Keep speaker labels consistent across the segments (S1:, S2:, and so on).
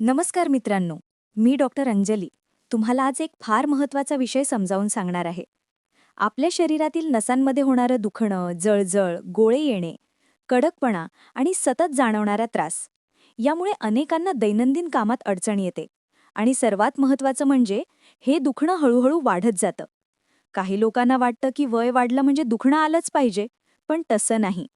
S1: नमस्कार मित्रांनो मी डॉक्टर अंजली तुम्हाला आज एक फार महत्त्वाचा विषय समजावून सांगणार आहे. आपल्या शरीरातील नसांमध्ये होणारं दुखणं जळजळ गोळे येणे कडकपणा आणि सतत जाणवणारा त्रास यामुळे अनेकांना दैनंदिन कामात अडचण येते आणि सर्वात महत्त्वाचं म्हणजे हे दुखणं हळूहळू वाढत जातं. काही लोकांना वाटतं की वय वाढलं म्हणजे दुखणं आलंच पाहिजे पण तसं नाही.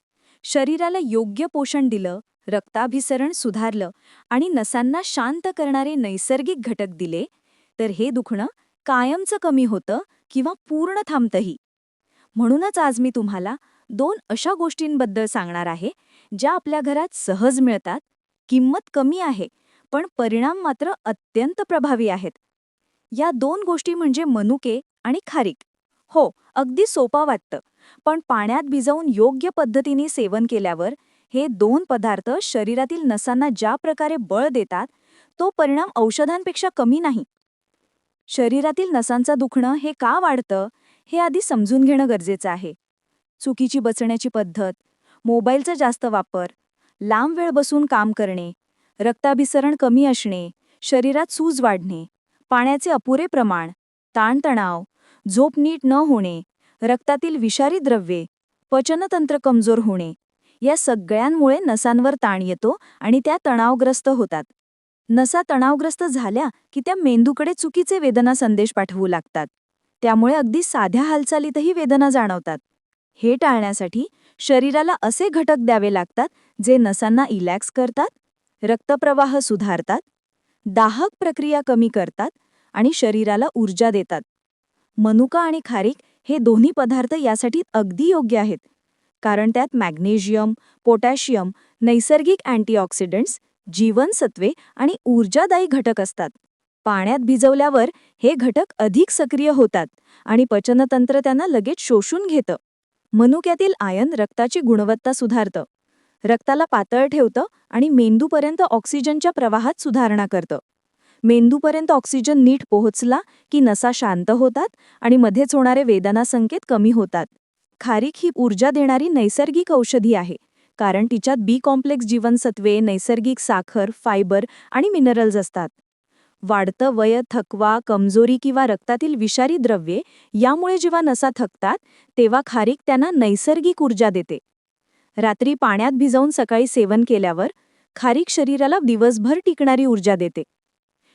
S1: शरीराला योग्य पोषण दिलं रक्ताभिसरण सुधारलं आणि नसांना शांत करणारे नैसर्गिक घटक दिले तर हे दुखणं कायमचं कमी होतं किंवा पूर्ण थांबतंही. म्हणूनच आज मी तुम्हाला दोन अशा गोष्टींबद्दल सांगणार आहे ज्या आपल्या घरात सहज मिळतात किंमत कमी आहे पण परिणाम मात्र अत्यंत प्रभावी आहेत. या दोन गोष्टी म्हणजे मनुके आणि खारीक. हो अगदी सोपा वाटतं पण पाण्यात भिजवून योग्य पद्धतीने सेवन केल्यावर हे दोन पदार्थ शरीरातील नसांना ज्या प्रकारे बळ देतात तो परिणाम औषधांपेक्षा कमी नाही. शरीरातील नसांचं दुखणं हे का वाढतं हे आधी समजून घेणं गरजेचं आहे. चुकीची बचण्याची पद्धत मोबाईलचा जास्त वापर लांब वेळ बसून काम करणे रक्ताभिसरण कमी असणे शरीरात सूज वाढणे पाण्याचे अपुरे प्रमाण ताणतणाव झोप नीट न होणे रक्तातील विषारी द्रव्ये पचनतंत्र कमजोर होणे या सगळ्यांमुळे नसांवर ताण येतो आणि त्या तणावग्रस्त होतात. नसा तणावग्रस्त झाल्या की त्या मेंदूकडे चुकीचे वेदना संदेश पाठवू लागतात. त्यामुळे अगदी साध्या हालचालीतही वेदना जाणवतात. हे टाळण्यासाठी शरीराला असे घटक द्यावे लागतात जे नसांना इलॅक्स करतात रक्तप्रवाह सुधारतात दाहक प्रक्रिया कमी करतात आणि शरीराला ऊर्जा देतात. मनुका आणि खारीक हे दोन्ही पदार्थ यासाठी अगदी योग्य आहेत. कारण त्यात मॅग्नेशियम पोटॅशियम नैसर्गिक अँटीऑक्सिडंट्स जीवनसत्वे आणि ऊर्जादायी घटक असतात. पाण्यात भिजवल्यावर हे घटक अधिक सक्रिय होतात आणि पचनतंत्र त्यांना लगेच शोषून घेतं. मनुक्यातील आयन रक्ताची गुणवत्ता सुधारतं. रक्ताला पातळ ठेवतं आणि मेंदूपर्यंत ऑक्सिजनच्या प्रवाहात सुधारणा करतं. मेंदूपर्यंत ऑक्सिजन नीट पोहोचला की नसा शांत होतात आणि मध्येच होणारे वेदना संकेत कमी होतात. खारीक ही ऊर्जा देणारी नैसर्गिक औषधी आहे कारण तिच्यात बी कॉम्प्लेक्स जीवनसत्वे नैसर्गिक साखर फायबर आणि मिनरल्स असतात. वाढतं वय थकवा कमजोरी किंवा रक्तातील विषारी द्रव्ये यामुळे जेव्हा नसा थकतात तेव्हा खारीक त्यांना नैसर्गिक ऊर्जा देते. रात्री पाण्यात भिजवून सकाळी सेवन केल्यावर खारीक शरीराला दिवसभर टिकणारी ऊर्जा देते.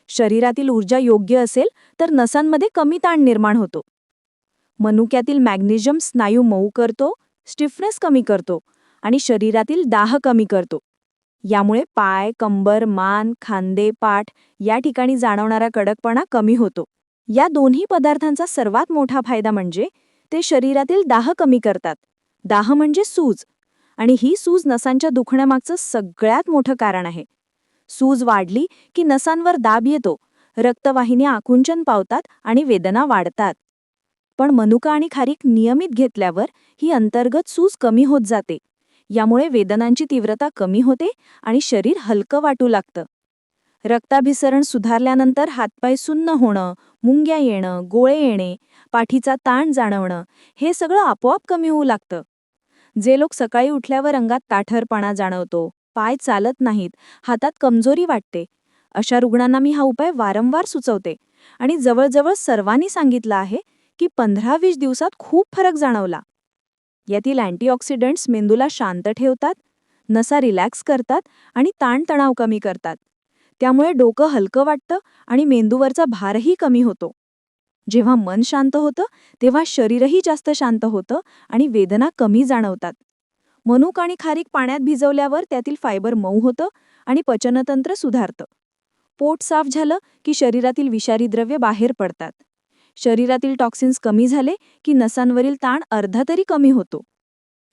S1: शरीरातील ऊर्जा योग्य असेल तर नसांमध्ये कमी ताण निर्माण होतो. मनुक्यातील मॅग्नेशियम स्नायू मऊ करतो स्टिफनेस कमी करतो आणि शरीरातील दाह कमी करतो. यामुळे पाय कंबर मान खांदे पाठ या ठिकाणी जाणवणारा कडकपणा कमी होतो. या दोन्ही पदार्थांचा सर्वात मोठा फायदा म्हणजे ते शरीरातील दाह कमी करतात. दाह म्हणजे सूज आणि ही सूज नसांच्या दुखण्यामागचं सगळ्यात मोठं कारण आहे. सूज वाढली की नसांवर दाब येतो रक्तवाहिन्या आकुंचन पावतात आणि वेदना वाढतात. पण मनुका आणि खारीक नियमित घेतल्यावर ही अंतर्गत सूज कमी होत जाते. यामुळे वेदनांची तीव्रता कमी होते आणि शरीर हलकं वाटू लागतं. रक्ताभिसरण सुधारल्यानंतर हातपाय सुन्न होणं मुंग्या येणं गोळे येणे पाठीचा ताण जाणवणं हे सगळं आपोआप कमी होऊ लागतं. जे लोक सकाळी उठल्यावर अंगात ताठरपणा जाणवतो पाय चालत नाहीत हातात कमजोरी वाटते अशा रुग्णांना मी हा उपाय वारंवार सुचवते आणि जवळजवळ सर्वांनी सांगितलं आहे की पंधरा वीस दिवसात खूप फरक जाणवला. यातील अँटीऑक्सिडंट्स मेंदूला शांत ठेवतात नसा रिलॅक्स करतात आणि ताणतणाव कमी करतात. त्यामुळे डोकं हलकं वाटतं आणि मेंदूवरचा भारही कमी होतो. जेव्हा मन शांत होतं तेव्हा शरीरही जास्त शांत होतं आणि वेदना कमी जाणवतात. मनुक आणि खारीक पाण्यात भिजवल्यावर त्यातील फायबर मऊ होतं आणि पचनतंत्र सुधारतं. पोट साफ झालं की शरीरातील विषारी द्रव्ये बाहेर पडतात. शरीरातील टॉक्सिन्स कमी झाले की नसांवरील ताण अर्धा तरी कमी होतो.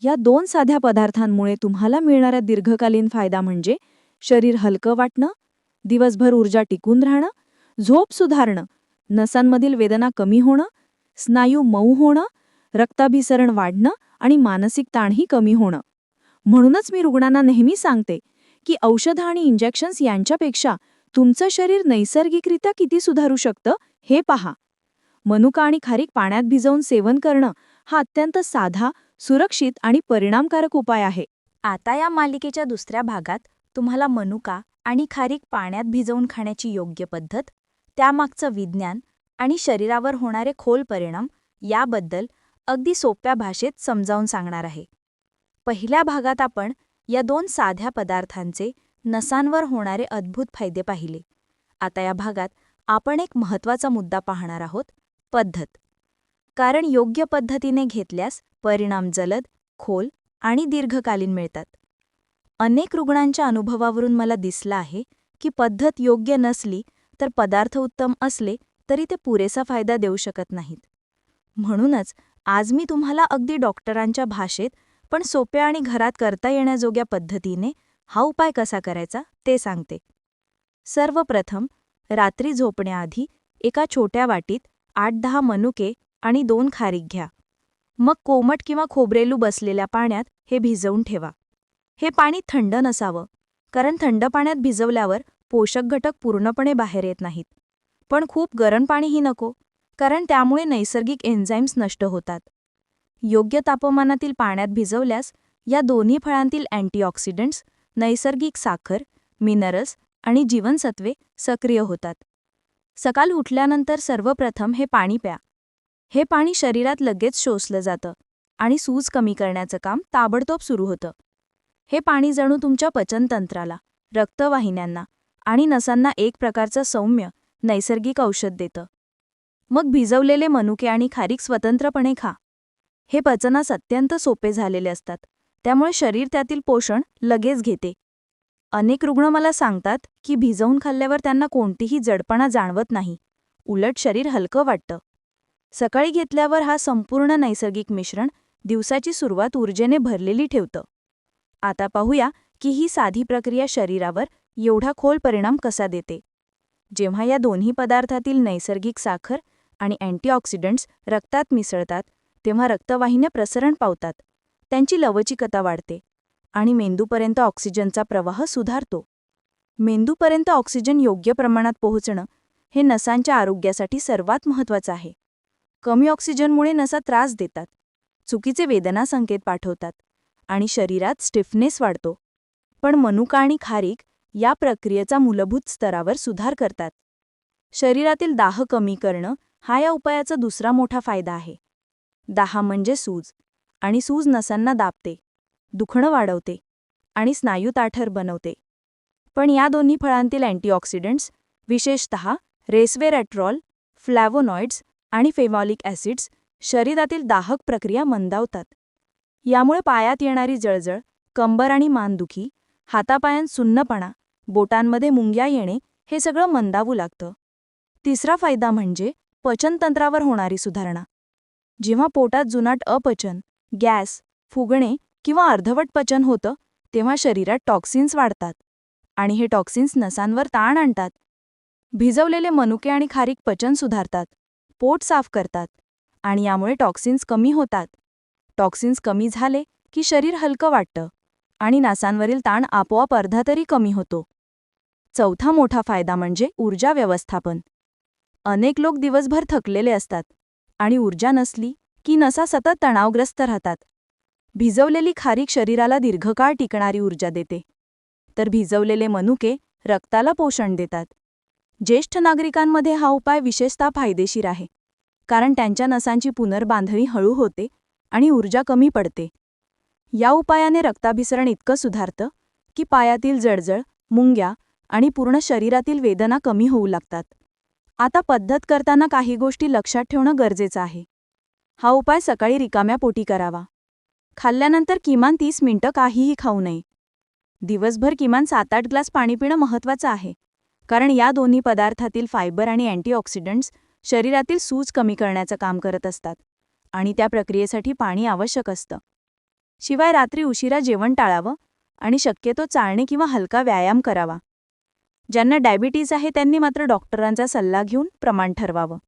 S1: या दोन साध्या पदार्थांमुळे तुम्हाला मिळणारा दीर्घकालीन फायदा म्हणजे शरीर हलकं वाटणं दिवसभर ऊर्जा टिकून राहणं झोप सुधारणं नसांमधील वेदना कमी होणं स्नायू मऊ होणं रक्ताभिसरण वाढणं आणि मानसिक ताणही कमी होणं. म्हणूनच मी रुग्णांना नेहमी सांगते की औषधं आणि इंजेक्शन्स यांच्यापेक्षा तुमचं शरीर नैसर्गिकरित्या किती सुधारू शकतं हे पहा. मनुका आणि खारीक पाण्यात भिजवून सेवन करणं हा अत्यंत साधा सुरक्षित आणि परिणामकारक उपाय आहे.
S2: आता या मालिकेच्या दुसऱ्या भागात
S1: तुम्हाला मनुका आणि खारीक पाण्यात भिजवून खाण्याची योग्य पद्धत त्यामागचं विज्ञान आणि शरीरावर होणारे खोल परिणाम याबद्दल अगदी सोप्या भाषेत समजावून सांगणार आहे. पहिल्या भागात आपण या दोन साध्या पदार्थांचे नसांवर होणारे अद्भुत फायदे पाहिले. आता या भागात आपण एक महत्त्वाचा मुद्दा पाहणार आहोत पद्धत. कारण योग्य पद्धतीने घेतल्यास परिणाम जलद खोल आणि दीर्घकालीन मिळतात. अनेक रुग्णांच्या अनुभवावरून मला दिसलं आहे की पद्धत योग्य नसली तर पदार्थ उत्तम असले तरी ते पुरेसा फायदा देऊ शकत नाहीत. म्हणूनच आज मी तुम्हाला अगदी डॉक्टरांच्या भाषेत पण सोप्या आणि घरात करता येण्याजोग्या पद्धतीने हा उपाय कसा करायचा ते सांगते. सर्वप्रथम रात्री झोपण्याआधी एका छोट्या वाटीत आठ दहा मनुके आणि दोन खारीक घ्या. मग कोमट किंवा खोबरेलू बसलेल्या पाण्यात हे भिजवून ठेवा. हे पाणी थंड नसावं कारण थंड पाण्यात भिजवल्यावर पोषक घटक पूर्णपणे बाहेर येत नाहीत. पण खूप गरम पाणीही नको कारण त्यामुळे नैसर्गिक एन्झाईम्स नष्ट होतात. योग्य तापमानातील पाण्यात भिजवल्यास या दोन्ही फळांतील अँटीऑक्सिडंट्स नैसर्गिक साखर मिनरल्स आणि जीवनसत्वे सक्रिय होतात. सकाळ उठल्यानंतर सर्वप्रथम हे पाणी प्या. हे पाणी शरीरात लगेच शोषलं जातं आणि सूज कमी करण्याचं काम ताबडतोब सुरू होतं. हे पाणी जणू तुमच्या पचनतंत्राला रक्तवाहिन्यांना आणि नसांना एक प्रकारचं सौम्य नैसर्गिक औषध देतं. मग भिजवलेले मनुके आणि खारीक स्वतंत्रपणे खा. हे पचनास अत्यंत सोपे झालेले असतात त्यामुळे शरीर त्यातील पोषण लगेच घेते. अनेक रुग्ण मला सांगतात की भिजवून खाल्ल्यावर त्यांना कोणतीही जडपणा जाणवत नाही. उलट शरीर हलकं वाटतं. सकाळी घेतल्यावर हा संपूर्ण नैसर्गिक मिश्रण दिवसाची सुरुवात ऊर्जेने भरलेली ठेवतं. आता पाहूया की ही साधी प्रक्रिया शरीरावर एवढा खोल परिणाम कसा देते. जेव्हा या दोन्ही पदार्थातील नैसर्गिक साखर आणि अँटीऑक्सिडंट्स रक्तात मिसळतात तेव्हा रक्तवाहिन्या प्रसरण पावतात. त्यांची लवचिकता वाढते. आणि मेंदूपर्यंत ऑक्सिजनचा प्रवाह सुधारतो. मेंदूपर्यंत ऑक्सिजन योग्य प्रमाणात पोहोचणं हे नसांच्या आरोग्यासाठी सर्वात महत्त्वाचं आहे. कमी ऑक्सिजनमुळे नसा त्रास देतात चुकीचे वेदना संकेत पाठवतात आणि शरीरात स्टिफनेस वाढतो. पण मनुका आणि खारीक या प्रक्रियेचा मूलभूत स्तरावर सुधार करतात. शरीरातील दाह कमी करणं हा या उपायाचा दुसरा मोठा फायदा आहे. दाह म्हणजे सूज आणि सूज नसांना दाबते. दुखणं वाढवते आणि स्नायू ताठर बनवते. पण या दोन्ही फळांतील अँटीऑक्सिडंट्स विशेषत रेस्वेरॅट्रॉल फ्लॅवोनॉइड्स आणि फेमॉलिक ॲसिड्स शरीरातील दाहक प्रक्रिया मंदावतात. यामुळे पायात येणारी जळजळ कंबर आणि मानदुखी हातापायांत सुन्नपणा बोटांमध्ये मुंग्या येणे हे सगळं मंदावू लागतं. तिसरा फायदा म्हणजे पचनतंत्रावर होणारी सुधारणा. जेव्हा पोटात जुनाट अपचन गॅस फुगणे किंवा अर्धवट पचन होतं तेव्हा शरीरात टॉक्सिन्स वाढतात. आणि हे टॉक्सिन्स नसांवर ताण आणतात. भिजवलेले मनुके आणि खारीक पचन सुधारतात. पोट साफ करतात. आणि यामुळे टॉक्सिन्स कमी होतात. टॉक्सिन्स कमी झाले की शरीर हलकं वाटतं. आणि नासांवरील ताण आपोआप अर्धा तरी कमी होतो. चौथा मोठा फायदा म्हणजे ऊर्जा व्यवस्थापन. अनेक लोक दिवसभर थकलेले असतात. आणि ऊर्जा नसली की नसा सतत तणावग्रस्त राहतात. भिजवलेली खारीक शरीराला दीर्घकाळ टिकणारी ऊर्जा देते. तर भिजवलेले मनुके रक्ताला पोषण देतात. ज्येष्ठ नागरिकांमध्ये हा उपाय विशेषतः फायदेशीर आहे. कारण त्यांच्या नसांची पुनर्बांधणी हळू होते आणि ऊर्जा कमी पडते. या उपायाने रक्ताभिसरण इतकं सुधारतं की पायातील जळजळ मुंग्या आणि पूर्ण शरीरातील वेदना कमी होऊ लागतात. आता पद्धत करताना काही गोष्टी लक्षात ठेवणं गरजेचं आहे. हा उपाय सकाळी रिकाम्या पोटी करावा. खाल्ल्यानंतर किमान तीस मिनिटं काहीही खाऊ नये. दिवसभर किमान सात आठ ग्लास पाणी पिणं महत्त्वाचं आहे. कारण या दोन्ही पदार्थातील फायबर आणि अँटीऑक्सिडंट्स शरीरातील सूज कमी करण्याचं काम करत असतात आणि त्या प्रक्रियेसाठी पाणी आवश्यक असतं. शिवाय रात्री उशिरा जेवण टाळावं आणि शक्यतो चालणे किंवा हलका व्यायाम करावा. ज्यांना डायबिटीज आहे त्यांनी मात्र डॉक्टरांचा सल्ला घेऊन प्रमाण ठरवावं.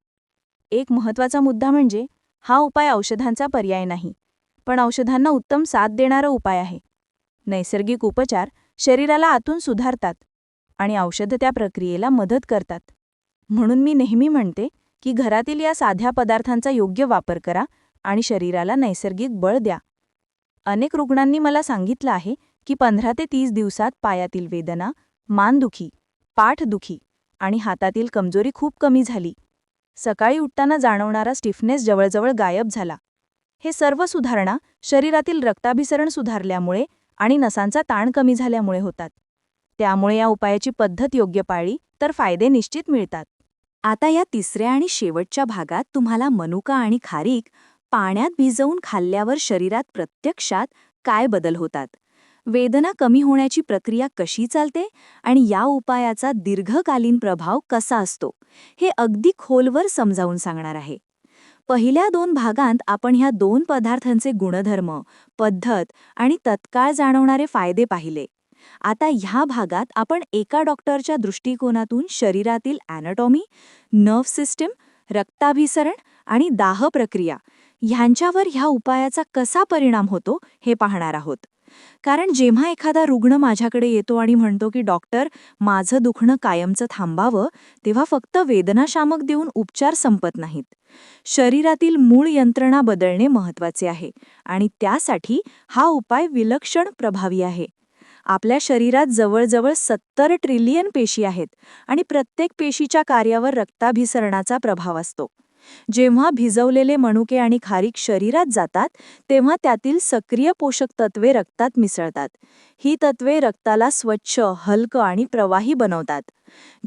S1: एक महत्त्वाचा मुद्दा म्हणजे हा उपाय औषधांचा पर्याय नाही. पण औषधांना उत्तम साथ देणारा उपाय आहे. नैसर्गिक उपचार शरीराला आतून सुधारतात आणि औषधं त्या प्रक्रियेला मदत करतात. म्हणून मी नेहमी म्हणते की घरातील या साध्या पदार्थांचा योग्य वापर करा आणि शरीराला नैसर्गिक बळ द्या. अनेक रुग्णांनी मला सांगितलं आहे
S2: की पंधरा ते तीस दिवसात पायातील वेदना मानदुखी पाठदुखी आणि हातातील कमजोरी खूप कमी झाली. सकाळी उठताना जाणवणारा स्टिफनेस जवळजवळ गायब झाला. हे सर्व सुधारणा शरीरातील रक्ताभिसरण सुधारल्यामुळे आणि नसांचा ताण कमी झाल्यामुळे होतात. त्यामुळे या उपायाची पद्धत योग्य पाळली तर फायदे निश्चित मिळतात.
S1: आता या तिसऱ्या आणि शेवटच्या भागात तुम्हाला मनुका आणि खारीक पाण्यात भिजवून खाल्ल्यावर शरीरात प्रत्यक्षात काय बदल होतात? वेदना कमी होण्याची प्रक्रिया कशी चालते आणि या उपायाचा दीर्घकालीन प्रभाव कसा असतो? हे अगदी खोलवर समजावून सांगणार आहे. पहिल्या दोन भागांत आपण ह्या दोन पदार्थांचे गुणधर्म पद्धत आणि तत्काळ जाणवणारे फायदे पाहिले. आता ह्या भागात आपण एका डॉक्टरच्या दृष्टिकोनातून शरीरातील ॲनाटॉमी नर्व्ह सिस्टीम रक्ताभिसरण आणि दाह प्रक्रिया ह्यांच्यावर ह्या उपायाचा कसा परिणाम होतो हे पाहणार आहोत. कारण जेव्हा एखादा रुग्ण माझ्याकडे येतो आणि म्हणतो की डॉक्टर माझं दुखणं कायमचं थांबावं तेव्हा फक्त वेदनाशामक देऊन उपचार संपत नाहीत. शरीरातील मूळ यंत्रणा बदलणे महत्त्वाचे आहे आणि त्यासाठी हा उपाय विलक्षण प्रभावी आहे. आपल्या शरीरात जवळजवळ सत्तर ट्रिलियन पेशी आहेत आणि प्रत्येक पेशीच्या कार्यावर रक्ताभिसरणाचा प्रभाव असतो. जेव्हा भिजवलेले मनुके आणि खारीक शरीरात जातात तेव्हा त्यातील सक्रिय पोषक तत्वे रक्तात मिसळतात. ही तत्वे रक्ताला स्वच्छ हलकं आणि प्रवाही बनवतात.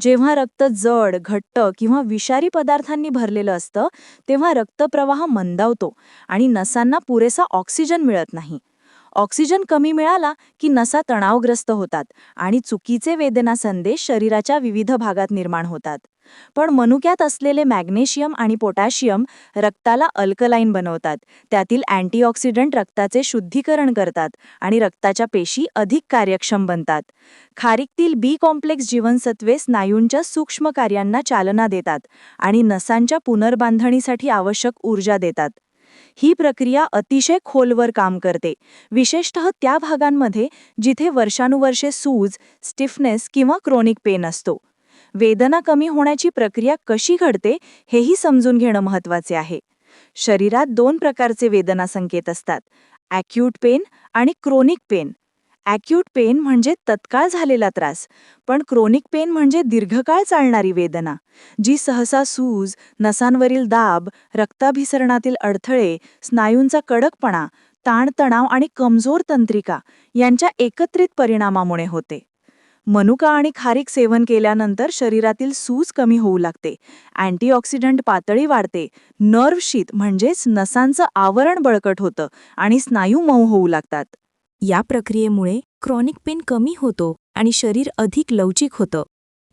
S1: जेव्हा रक्त जड घट्ट किंवा विषारी पदार्थांनी भरलेलं असतं तेव्हा रक्तप्रवाह मंदावतो आणि नसांना पुरेसा ऑक्सिजन मिळत नाही. ऑक्सिजन कमी मिळाला की नसा तणावग्रस्त होतात आणि चुकीचे वेदना संदेश शरीराच्या विविध भागात निर्माण होतात. पण मनुक्यात असलेले मॅग्नेशियम आणि पोटॅशियम रक्ताला अल्कलाईन बनवतात. त्यातील अँटीऑक्सिडंट रक्ताचे शुद्धीकरण करतात आणि रक्ताच्या पेशी अधिक कार्यक्षम बनतात. खारीकतील बी कॉम्प्लेक्स जीवनसत्वे स्नायूंच्या सूक्ष्म कार्यांना चालना देतात आणि नसांच्या पुनर्बांधणीसाठी आवश्यक ऊर्जा देतात. ही प्रक्रिया अतिशय खोलवर काम करते. विशेषतः त्या भागांमध्ये जिथे वर्षानुवर्षे सूज स्टिफनेस किंवा क्रोनिक पेन असतो. वेदना कमी होण्याची प्रक्रिया कशी घडते हेही समजून घेणं महत्त्वाचे आहे. शरीरात दोन प्रकारचे वेदना संकेत असतात. ॲक्यूट पेन आणि क्रोनिक पेन ॲक्यूट पेन म्हणजे तत्काळ झालेला त्रास पण क्रोनिक पेन म्हणजे दीर्घकाळ चालणारी वेदना जी सहसा सूज नसांवरील दाब रक्ताभिसरणातील अडथळे स्नायूंचा कडकपणा ताणतणाव आणि कमजोर तंत्रिका यांच्या एकत्रित परिणामामुळे होते. मनुका आणि खारीक सेवन केल्यानंतर शरीरातील सूज कमी होऊ लागते. अँटीऑक्सिडंट पातळी वाढते. नर्व शीत म्हणजेच नसांचं आवरण बळकट होतं आणि स्नायू मऊ होऊ लागतात.
S3: या प्रक्रियेमुळे क्रॉनिक पेन कमी होतो आणि शरीर अधिक लवचिक होतं.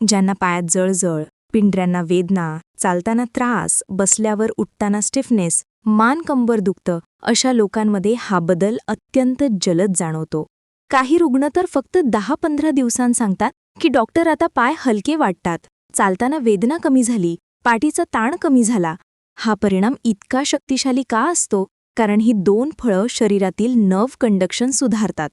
S3: ज्यांना पायात जळजळ पिंढऱ्यांना वेदना चालताना त्रास बसल्यावर उठताना स्टिफनेस मान कंबर दुखतं अशा लोकांमध्ये हा बदल अत्यंत जलद जाणवतो. काही रुग्ण तर फक्त दहा पंधरा दिवसांत सांगतात की डॉक्टर आता पाय हलके वाटतात. चालताना वेदना कमी झाली पाठीचा ताण कमी झाला. हा परिणाम इतका शक्तिशाली का असतो? कारण ही दोन फळं शरीरातील नर्व्ह कंडक्शन सुधारतात.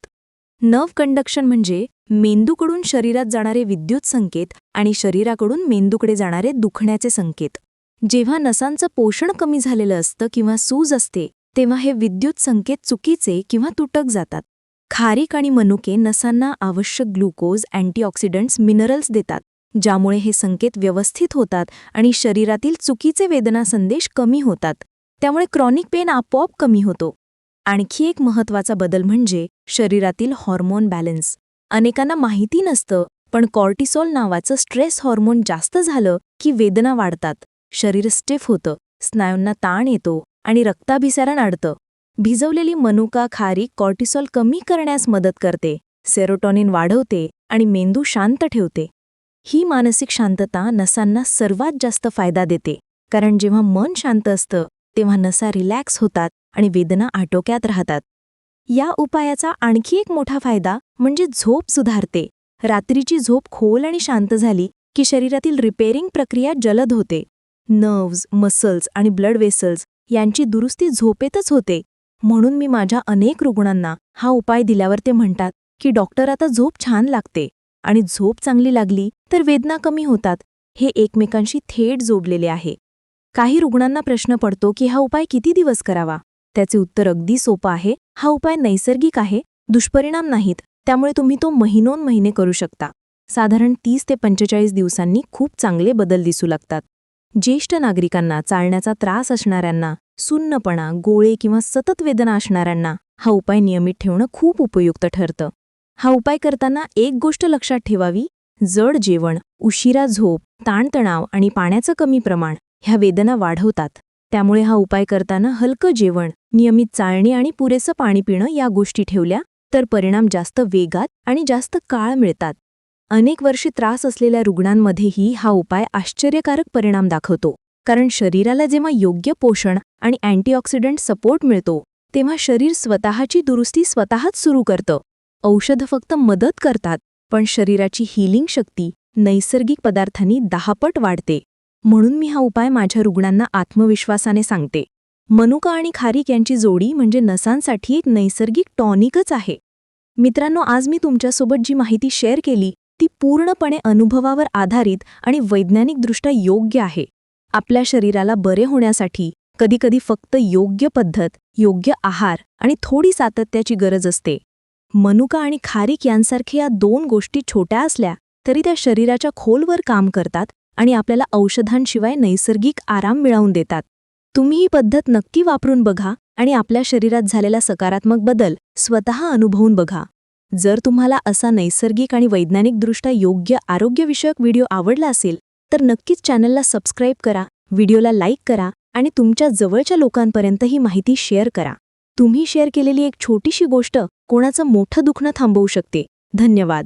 S3: नर्व्ह कंडक्शन म्हणजे मेंदूकडून शरीरात जाणारे विद्युत संकेत आणि शरीराकडून मेंदूकडे जाणारे दुखण्याचे संकेत. जेव्हा नसांचं पोषण कमी झालेलं असतं किंवा सूज असते तेव्हा हे विद्युत संकेत चुकीचे किंवा तुटक जातात. खारीक आणि मनुके नसांना आवश्यक ग्लुकोज अँटीऑक्सिडंट्स मिनरल्स देतात ज्यामुळे हे संकेत व्यवस्थित होतात आणि शरीरातील चुकीचे वेदना संदेश कमी होतात. त्यामुळे क्रॉनिक पेन आपोआप कमी होतो. आणखी एक महत्त्वाचा बदल म्हणजे शरीरातील हॉर्मोन बॅलन्स. अनेकांना माहिती नसतं पण कॉर्टिसॉल नावाचं स्ट्रेस हॉर्मोन जास्त झालं की वेदना वाढतात. शरीर स्टिफ होतं स्नायूंना ताण येतो आणि रक्ताभिसारण अडतं भिजवलेली मनुका खारी कॉर्टिसॉल कमी करण्यास मदत करते सेरोटॉनिन वाढवते आणि मेंदू शांत ठेवते. ही मानसिक शांतता नसांना सर्वात जास्त फायदा देते कारण जेव्हा मन शांत असतं तेव्हा नसा रिलॅक्स होतात आणि वेदना आटोक्यात राहतात. या उपायाचा आणखी एक मोठा फायदा म्हणजे झोप सुधारते. रात्रीची झोप खोल आणि शांत झाली की शरीरातील रिपेअरिंग प्रक्रिया जलद होते. नर्व्ज मसल्स आणि ब्लड वेसल्स यांची दुरुस्ती झोपेतच होते. म्हणून मी माझ्या अनेक रुग्णांना हा उपाय दिल्यावर ते म्हणतात की डॉक्टर आता झोप छान लागते आणि झोप चांगली लागली तर वेदना कमी होतात. हे एकमेकांशी थेट जोडलेले आहे. काही रुग्णांना प्रश्न पडतो की हा उपाय किती दिवस करावा? त्याचे उत्तर अगदी सोपं आहे. हा उपाय नैसर्गिक आहे दुष्परिणाम नाहीत. त्यामुळे तुम्ही तो महिनोन महिने करू शकता. साधारण तीस ते पंचेचाळीस दिवसांनी खूप चांगले बदल दिसू लागतात. ज्येष्ठ नागरिकांना चालण्याचा त्रास असणाऱ्यांना सुन्नपणा गोळे किंवा सतत वेदना असणाऱ्यांना हा उपाय नियमित ठेवणं खूप उपयुक्त ठरतं. हा उपाय करताना एक गोष्ट लक्षात ठेवावी जड जेवण उशिरा झोप ताणतणाव आणि पाण्याचं कमी प्रमाण ह्या वेदना वाढवतात. त्यामुळे हा उपाय करताना हलकं जेवण नियमित चालणी आणि पुरेसं पाणी पिणं या गोष्टी ठेवल्या तर परिणाम जास्त वेगात आणि जास्त काळ मिळतात. अनेक वर्षे त्रास असलेल्या रुग्णांमध्येही हा उपाय आश्चर्यकारक परिणाम दाखवतो. कारण शरीराला जेव्हा योग्य पोषण आणि अँटीऑक्सिडंट सपोर्ट मिळतो तेव्हा शरीर स्वतःची दुरुस्ती स्वतःच सुरू करतं. औषधं फक्त मदत करतात पण शरीराची हिलिंग शक्ती नैसर्गिक पदार्थांनी दहापट वाढते. म्हणून मी हा उपाय माझ्या रुग्णांना आत्मविश्वासाने सांगते. मनुका आणि खारीक यांची जोडी म्हणजे नसांसाठी एक नैसर्गिक टॉनिकच आहे. मित्रांनो आज मी तुमच्यासोबत जी माहिती शेअर केली ती पूर्णपणे अनुभवावर आधारित आणि वैज्ञानिकदृष्ट्या योग्य आहे. आपल्या शरीराला बरे होण्यासाठी कधीकधी फक्त योग्य पद्धत योग्य आहार आणि थोडी सातत्याची गरज असते. मनुका आणि खारीक यांसारखे या दोन गोष्टी छोट्या असल्या तरी त्या शरीराच्या खोलवर काम करतात आणि आपल्याला औषधांशिवाय नैसर्गिक आराम मिळवून देतात. तुम्ही ही पद्धत नक्की वापरून बघा आणि आपल्या शरीरात झालेला सकारात्मक बदल स्वतः अनुभवून बघा. जर तुम्हाला असा नैसर्गिक आणि वैज्ञानिकदृष्ट्या योग्य आरोग्यविषयक व्हिडिओ आवडला असेल तर नक्कीच चॅनलला सबस्क्राईब करा व्हिडिओला लाईक करा आणि तुमच्या जवळच्या लोकांपर्यंत ही माहिती शेअर करा. तुम्ही शेअर केलेली एक छोटीशी गोष्ट कोणाचं मोठं दुखणं थांबवू शकते. धन्यवाद.